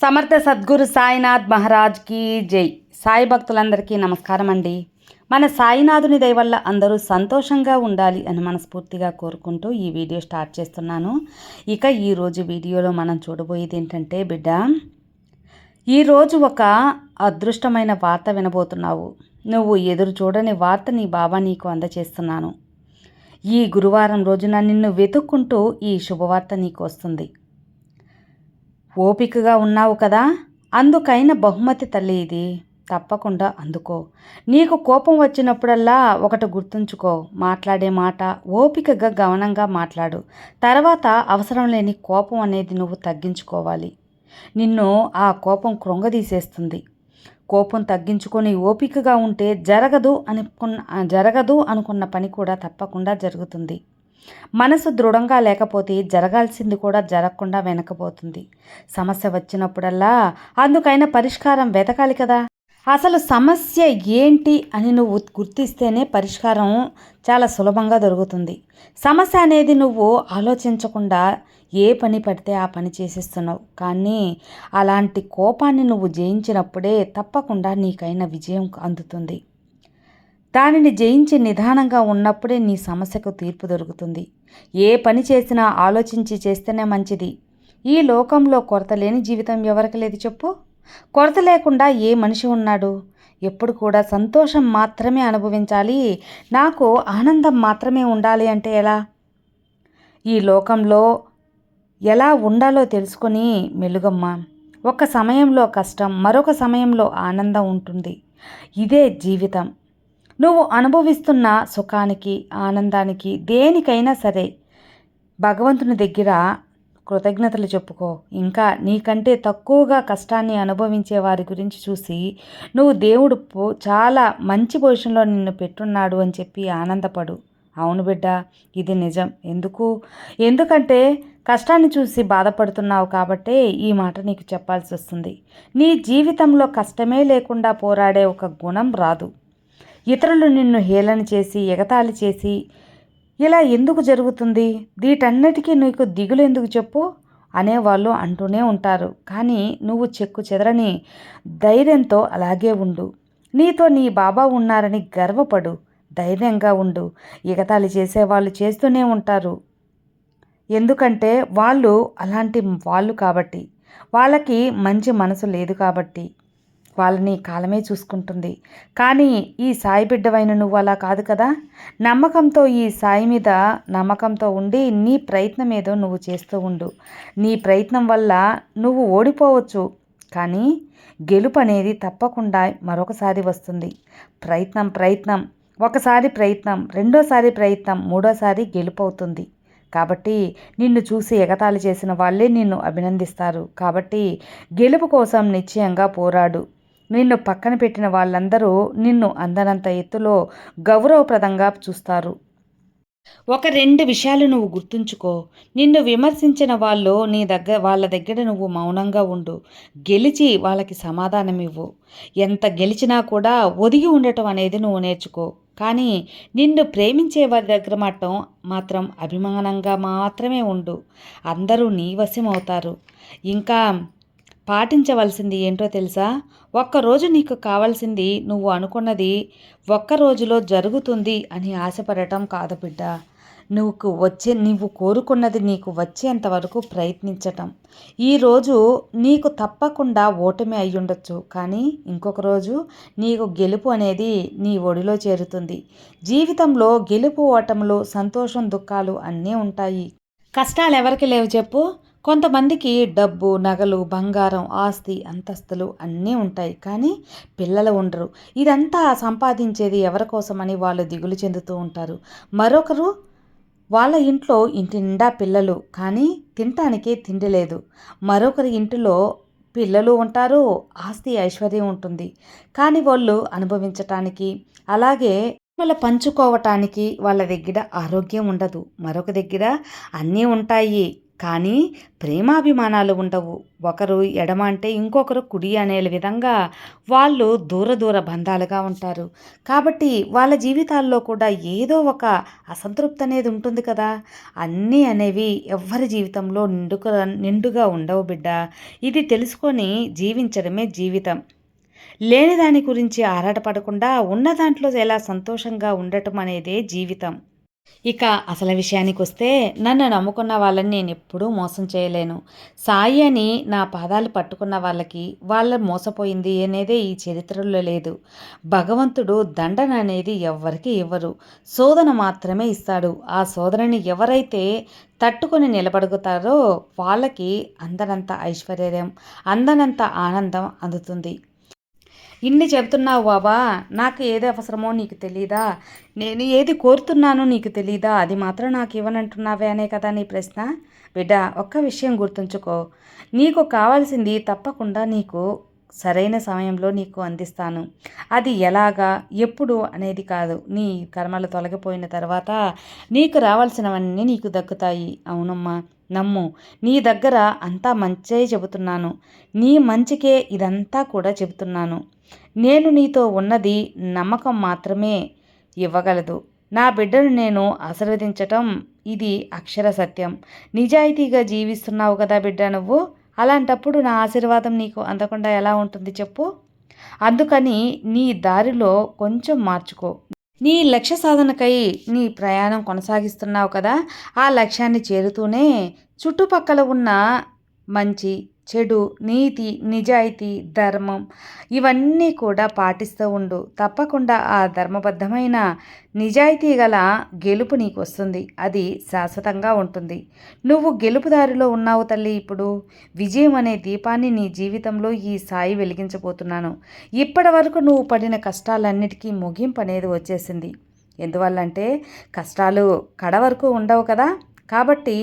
సమర్థ సద్గురు సాయినాథ్ మహారాజ్కి జై. సాయి భక్తులందరికీ నమస్కారం అండి. మన సాయినాథుని దయ వల్ల అందరూ సంతోషంగా ఉండాలి అని మనస్ఫూర్తిగా కోరుకుంటూ ఈ వీడియో స్టార్ట్ చేస్తున్నాను. ఇక ఈరోజు వీడియోలో మనం చూడబోయేది ఏంటంటే బిడ్డ ఈరోజు ఒక అదృష్టమైన వార్త వినబోతున్నావు. నువ్వు ఎదురు చూడని వార్త నీ బాబా నీకు అందచేస్తున్నాను. ఈ గురువారం రోజున నిన్ను వెతుక్కుంటూ ఈ శుభవార్త నీకు వస్తుంది. ఓపికగా ఉన్నావు కదా? అందుకైన బహుమతి తల్లి ఇది. తప్పకుండా అందుకో. నీకు కోపం వచ్చినప్పుడల్లా ఒకటి గుర్తుంచుకో. మాట్లాడే మాట ఓపికగా గమనంగా మాట్లాడు. తర్వాత అవసరం లేని కోపం అనేది నువ్వు తగ్గించుకోవాలి. నిన్ను ఆ కోపం కృంగదీసేస్తుంది. కోపం తగ్గించుకొని ఓపికగా ఉంటే జరగదు అనుకున్న జరగదు అనుకున్న పని కూడా తప్పకుండా జరుగుతుంది. మనసు దృఢంగా లేకపోతే జరగాల్సింది కూడా జరగకుండా వెనకపోతుంది. సమస్య వచ్చినప్పుడల్లా అందుకైన పరిష్కారం వెతకాలి కదా. అసలు సమస్య ఏంటి అని నువ్వు గుర్తిస్తేనే పరిష్కారం చాలా సులభంగా దొరుకుతుంది. సమస్య అనేది నువ్వు ఆలోచించకుండా ఏ పని పడితే ఆ పని చేసేస్తున్నావు. కానీ అలాంటి కోపాన్ని నువ్వు జయించినప్పుడే తప్పకుండా నీకైన విజయం అందుతుంది. దానిని జయించి నిదానంగా ఉన్నప్పుడే నీ సమస్యకు తీర్పు దొరుకుతుంది. ఏ పని చేసినా ఆలోచించి చేస్తేనే మంచిది. ఈ లోకంలో కొరత లేని జీవితం ఎవరికి లేదు చెప్పు. కొరత లేకుండా ఏ మనిషి ఉన్నాడు? ఎప్పుడు కూడా సంతోషం మాత్రమే అనుభవించాలి. నాకు ఆనందం మాత్రమే ఉండాలి అంటే ఎలా? ఈ లోకంలో ఎలా ఉండాలో తెలుసుకొని మెలుగమ్మ. ఒక సమయంలో కష్టం మరొక సమయంలో ఆనందం ఉంటుంది. ఇదే జీవితం. నువ్వు అనుభవిస్తున్న సుఖానికి ఆనందానికి దేనికైనా సరే భగవంతుని దగ్గర కృతజ్ఞతలు చెప్పుకో. ఇంకా నీకంటే తక్కువగా కష్టాన్ని అనుభవించే వారి గురించి చూసి నువ్వు దేవుడు చాలా మంచి పొజిషన్లో నిన్ను పెట్టున్నాడు అని చెప్పి ఆనందపడు. అవును బిడ్డ ఇది నిజం. ఎందుకు? ఎందుకంటే కష్టాన్ని చూసి బాధపడుతున్నావు కాబట్టే ఈ మాట నీకు చెప్పాల్సి వస్తుంది. నీ జీవితంలో కష్టమే లేకుండా పోరాడే ఒక గుణం రాదు. ఇతరులు నిన్ను హేళన చేసి ఎగతాళి చేసి ఇలా ఎందుకు జరుగుతుంది? వీటన్నిటికీ నీకు దిగులు ఎందుకు చెప్పు? అనేవాళ్ళు అంటూనే ఉంటారు. కానీ నువ్వు చెక్కు చెదరని ధైర్యంతో అలాగే ఉండు. నీతో నీ బాబా ఉన్నారని గర్వపడు. ధైర్యంగా ఉండు. ఎగతాళి చేసేవాళ్ళు చేస్తూనే ఉంటారు. ఎందుకంటే వాళ్ళు అలాంటి వాళ్ళు కాబట్టి. వాళ్ళకి మంచి మనసు లేదు కాబట్టి. వాళ్ళని కాలమే చూసుకుంటుంది. కానీ ఈ సాయి బిడ్డవైన నువ్వు అలా కాదు కదా. నమ్మకంతో ఈ సాయి మీద నమ్మకంతో ఉండి నీ ప్రయత్నం ఏదో నువ్వు చేస్తూ ఉండు. నీ ప్రయత్నం వల్ల నువ్వు ఓడిపోవచ్చు. కానీ గెలుపు అనేది తప్పకుండా మరొకసారి వస్తుంది. ప్రయత్నం ప్రయత్నం ఒకసారి ప్రయత్నం రెండోసారి ప్రయత్నం మూడోసారి గెలుపు అవుతుంది కాబట్టి నిన్ను చూసి ఎగతాళి చేసిన వాళ్ళే నిన్ను అభినందిస్తారు. కాబట్టి గెలుపు కోసం నిశ్చయంగా పోరాడు. నిన్ను పక్కన పెట్టిన వాళ్ళందరూ నిన్ను అందనంత ఎత్తులో గౌరవప్రదంగా చూస్తారు. ఒక రెండు విషయాలు నువ్వు గుర్తుంచుకో. నిన్ను విమర్శించిన వాళ్ళు నీ దగ్గర వాళ్ళ దగ్గర నువ్వు మౌనంగా ఉండు. గెలిచి వాళ్ళకి సమాధానం ఇవ్వు. ఎంత గెలిచినా కూడా ఒదిగి ఉండటం అనేది నువ్వు నేర్చుకో. కానీ నిన్ను ప్రేమించే వారి దగ్గర మాత్రం మాత్రం అభిమానంగా మాత్రమే ఉండు. అందరూ నీ వశం అవుతారు ఇంకా పాటించవలసింది ఏంటో తెలుసా? ఒక్కరోజు నీకు కావాల్సింది నువ్వు అనుకున్నది ఒక్క రోజులో జరుగుతుంది అని ఆశపడటం కాదు బిడ్డ. నువ్వు వచ్చే నీవు కోరుకున్నది నీకు వచ్చేంత వరకు ప్రయత్నించటం. ఈరోజు నీకు తప్పకుండా ఓటమి అయ్యుండొచ్చు కానీ ఇంకొక రోజు నీకు గెలుపు అనేది నీ ఒడిలో చేరుతుంది. జీవితంలో గెలుపు ఓటములు సంతోషం దుఃఖాలు అన్నీ ఉంటాయి. కష్టాలు ఎవరికి లేవు చెప్పు. కొంతమందికి డబ్బు నగలు బంగారం ఆస్తి అంతస్తులు అన్నీ ఉంటాయి. కానీ పిల్లలు ఉండరు. ఇదంతా సంపాదించేది ఎవరి కోసమని వాళ్ళు దిగులు చెందుతూ ఉంటారు. మరొకరు వాళ్ళ ఇంట్లో ఇంటి నిండా పిల్లలు కానీ తినటానికి తిండి లేదు. మరొకరి ఇంటిలో పిల్లలు ఉంటారు ఆస్తి ఐశ్వర్యం ఉంటుంది. కానీ వాళ్ళు అనుభవించటానికి అలాగే వాళ్ళ పంచుకోవటానికి వాళ్ళ దగ్గర ఆరోగ్యం ఉండదు. మరొక దగ్గర అన్నీ ఉంటాయి. కానీ ప్రేమాభిమానాలు ఉండవు. ఒకరు ఎడమ అంటే ఇంకొకరు కుడి అనే విధంగా వాళ్ళు దూర దూర బంధాలుగా ఉంటారు. కాబట్టి వాళ్ళ జీవితాల్లో కూడా ఏదో ఒక అసంతృప్తి అనేది ఉంటుంది కదా. అన్నీ అనేవి ఎవ్వరి జీవితంలో నిండుక నిండుగా ఉండవు బిడ్డ. ఇది తెలుసుకొని జీవించడమే జీవితం. లేని దాని గురించి ఆరాటపడకుండా ఉన్న దాంట్లో ఎలా సంతోషంగా ఉండటం అనేదే జీవితం. ఇక అసలు విషయానికి వస్తే నన్ను నమ్ముకున్న వాళ్ళని నేను ఎప్పుడూ మోసం చేయలేను. సాయి అని నా పాదాలు పట్టుకున్న వాళ్ళకి వాళ్ళ మోసపోయింది అనేదే ఈ చరిత్రలో లేదు. భగవంతుడు దండన అనేది ఎవ్వరికి ఇవ్వరు. శోధన మాత్రమే ఇస్తాడు. ఆ శోధనని ఎవరైతే తట్టుకొని నిలబడుగుతారో వాళ్ళకి అందనంత ఐశ్వర్యం అందనంత ఆనందం అందుతుంది. ఇన్ని చెబుతున్నావు బాబా నాకు ఏది అవసరమో నీకు తెలీదా? నేను ఏది కోరుతున్నానో నీకు తెలీదా? అది మాత్రం నాకు ఇవ్వనంటున్నావే అనే కదా నీ ప్రశ్న? బిడ్డ ఒక్క విషయం గుర్తుంచుకో. నీకు కావాల్సింది తప్పకుండా నీకు సరైన సమయంలో నీకు అందిస్తాను. అది ఎలాగా ఎప్పుడు అనేది కాదు. నీ కర్మలు తొలగిపోయిన తర్వాత నీకు రావాల్సినవన్నీ నీకు దక్కుతాయి. అవునమ్మా నమ్ము. నీ దగ్గర అంతా మంచే చెబుతున్నాను. నీ మంచికే ఇదంతా కూడా చెబుతున్నాను. నేను నీతో ఉన్నది నమ్మకం మాత్రమే ఇవ్వగలదు. నా బిడ్డను నేను ఆశీర్వదించటం ఇది అక్షర సత్యం. నిజాయితీగా జీవిస్తున్నావు కదా బిడ్డ నువ్వు? అలాంటప్పుడు నా ఆశీర్వాదం నీకు అందకుండా ఎలా ఉంటుంది చెప్పు? అందుకని నీ దారిలో కొంచెం మార్చుకో. నీ లక్ష్య సాధనకై నీ ప్రయాణం కొనసాగిస్తున్నావు కదా ఆ లక్ష్యాన్ని చేరుతూనే చుట్టుపక్కల ఉన్న మంచి చెడు నీతి నిజాయితీ ధర్మం ఇవన్నీ కూడా పాటిస్తూ ఉండు. తప్పకుండా ఆ ధర్మబద్ధమైన నిజాయితీ గల గెలుపు నీకు వస్తుంది అది శాశ్వతంగా ఉంటుంది. నువ్వు గెలుపు దారిలో ఉన్నావు తల్లి ఇప్పుడు. విజయం అనే దీపాన్ని నీ జీవితంలో ఈ సాయి వెలిగించబోతున్నాను. ఇప్పటి వరకు నువ్వు పడిన కష్టాలన్నిటికీ ముగింపు అనేది వచ్చేసింది. ఎందువల్లంటే కష్టాలు కడ వరకు ఉండవు కదా. కాబట్టి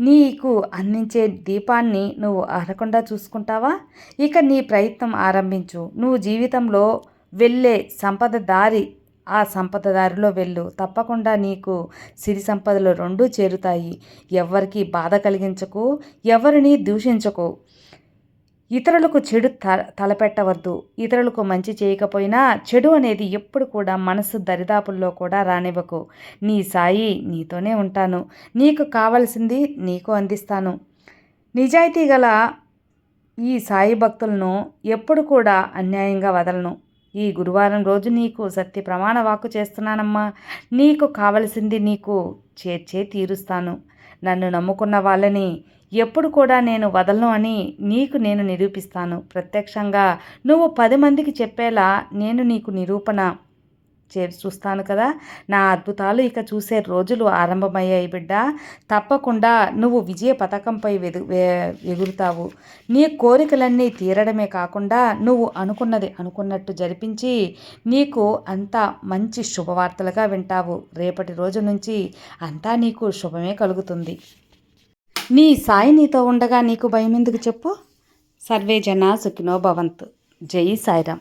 నీకు అందించే దీపాన్ని నువ్వు ఆరకుండా చూసుకుంటావా? ఇక నీ ప్రయత్నం ఆరంభించు. నువ్వు జీవితంలో వెళ్ళే సంపద దారి ఆ సంపద దారిలో వెళ్ళు. తప్పకుండా నీకు సిరి సంపదలు రెండూ చేరుతాయి. ఎవరికి బాధ కలిగించకు. ఎవరిని దూషించకు. ఇతరులకు చెడు త తలపెట్టవద్దు. ఇతరులకు మంచి చేయకపోయినా చెడు అనేది ఎప్పుడు కూడా మనసు దరిదాపుల్లో కూడా రానివ్వకు. నీ సాయి నీతోనే ఉంటాను. నీకు కావలసింది నీకు అందిస్తాను. నిజాయితీ గల ఈ సాయి భక్తులను ఎప్పుడు కూడా అన్యాయంగా వదలను. ఈ గురువారం రోజు నీకు సత్య ప్రమాణ వాక్కు చేస్తున్నానమ్మా. నీకు కావలసింది నీకు చేర్చే తీరుస్తాను. నన్ను నమ్ముకున్న వాళ్ళని ఎప్పుడు కూడా నేను వదలను అని నీకు నేను నిరూపిస్తాను. ప్రత్యక్షంగా నువ్వు పది మందికి చెప్పేలా నేను నీకు నిరూపణ చే చూస్తాను కదా. నా అద్భుతాలు ఇక చూసే రోజులు ఆరంభమయ్యాయి బిడ్డ. తప్పకుండా నువ్వు విజయ పథకంపై వెదు ఎగురుతావు. నీ కోరికలన్నీ తీరడమే కాకుండా నువ్వు అనుకున్నది అనుకున్నట్టు జరిపించి నీకు అంతా మంచి శుభవార్తలుగా వింటావు. రేపటి రోజు నుంచి అంతా నీకు శుభమే కలుగుతుంది. నీ సాయి నీతో ఉండగా నీకు భయం ఎందుకు చెప్పు? సర్వే జన సుఖినో భవంతు. జై సాయిరామ్.